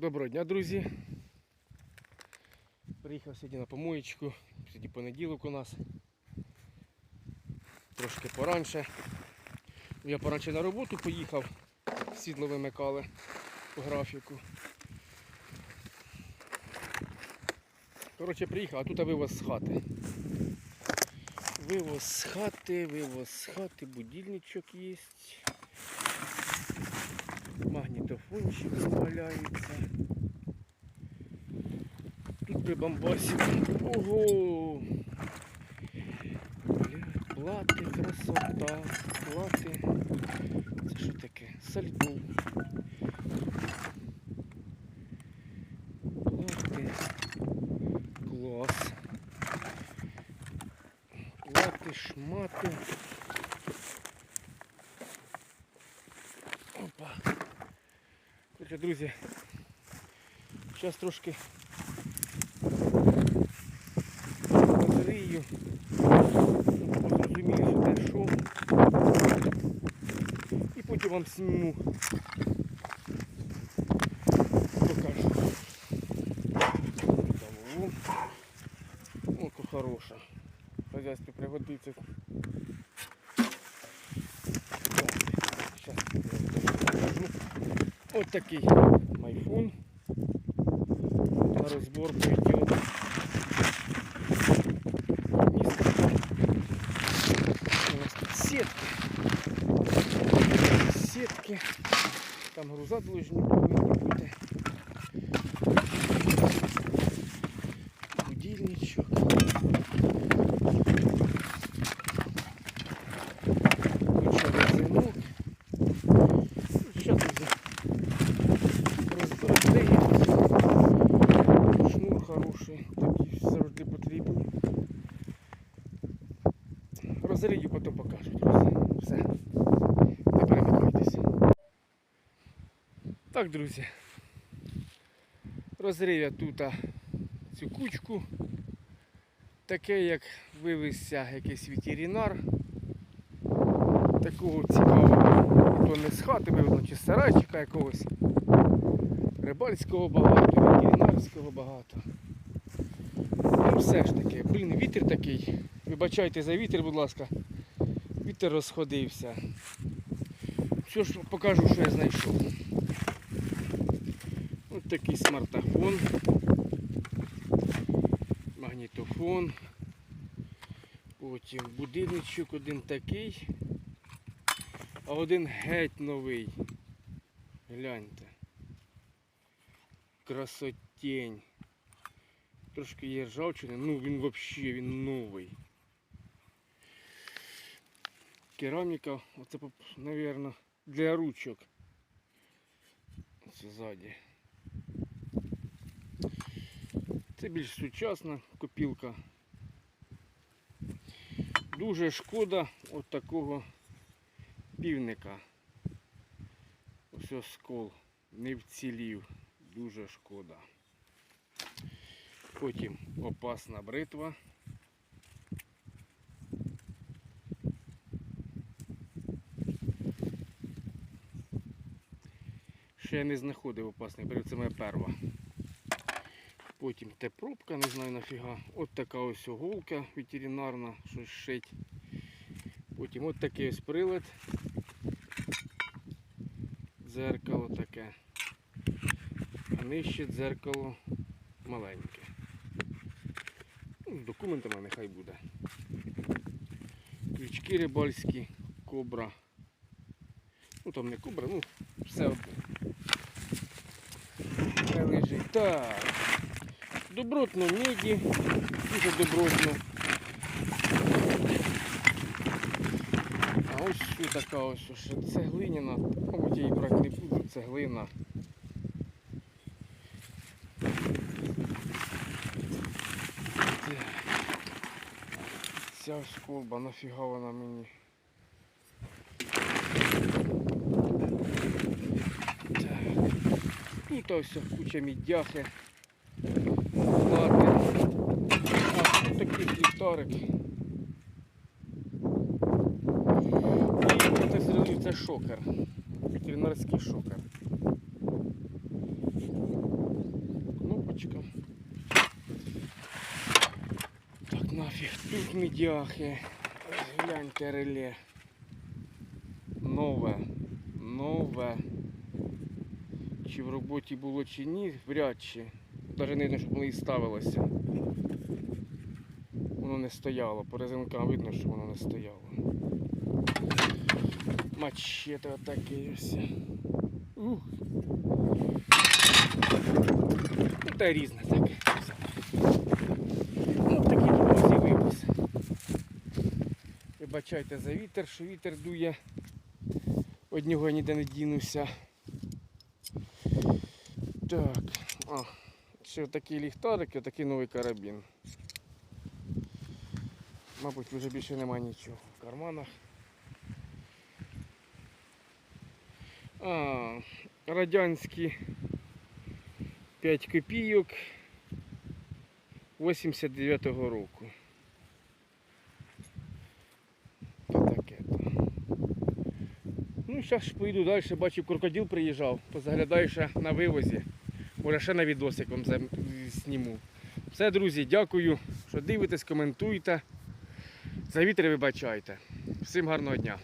Доброго дня, друзі. Приїхав сьогодні на помоєчку. Сьогодні понеділок у нас. Трошки поранше. Я поранше на роботу поїхав, сідло вимикали по графіку. Коротше, приїхав, а тут вивоз з хати. Вивоз з хати, вивоз з хати, будильничок є. Магнітофончик валяється. Тут прибамбасик. Ого! Плати, красота, плати. Це що таке? Сальбу. Плати. Клас. Плати, шмати. Короче, друзі, зараз трошки розрию, щоб зрозуміли, що де що. І потім вам зніму. Покажу. Того. О, то хороша. Хазяйство пригодиться. Ось такий майфун. На розборку йде. Місто. У нас тут сітки. Сітки. Там груза должні повинні бути. Так, друзі. Розрив я тут цю кучку. Таке, як вивезся якийсь ветеринар. Такого цікавого. То не з хати вивезли, чи з сарайчика якогось. Рибальського багато, ветеринарського багато. Ну все ж таки, блін, вітер такий. Вибачайте за вітер, будь ласка. Вітер розходився. Все ж покажу, що я знайшов. Такий смартафон. Магнітофон. Потім будильничок один такий, а один геть новий. Гляньте. Красотень. Трошки є ржавчини, ну він взагалі він новий. Кераміка, оце, мабуть, для ручок. Це ззаді. Це більш сучасна копілка. Дуже шкода от такого півника. Ось ось скол не вцілів. Дуже шкода. Потім опасна бритва. Ще я не знаходив опасних бритв, це моя перва. Потім те пробка, не знаю нафіга. От така ось голка ветеринарна, щось шить. Потім от такий ось прилад. Дзеркало таке. А нижче дзеркало маленьке. Ну, документами нехай буде. Крючки рибальські, кобра. Ну там не кобра, ну все одне. Лежить. Так. Добротно меді, дуже добротно. А ось що така ось ще цеглиняна. Мабуть, її брати не буду, цеглина. Ця ось колба, нафіга вона мені. Тут ось куча мідяхи. Ось такий ліхтарик. І хтось зрозумів, це шокер. Ветеринарський шокер. Кнопочка. Так нафіг, тут медіахи. Гляньте реле. Нове. Нове. Чи в роботі було, чи ні, вряд чи. Навіть не видно, щоб воно і ставилося. Воно не стояло. По резинкам видно, що воно не стояло. Мачете отакий ось. Ух. Ну, та різне таке. Ну, такий тут ось і випис. Вибачайте за вітер, що вітер дує. Од нього я ніде не дінуся. Так. О, ще такий ліхтарик і такий новий карабін. Мабуть, вже більше немає нічого в карманах. А, радянські 5 копійок 89-го року. Ну, зараз поїду далі, бачу, крокодил приїжджав, позаглядаю ще на вивозі. Може ще на відосик вам зніму. Все, друзі, дякую, що дивитесь, коментуйте. За вітри вибачайте. Всім гарного дня.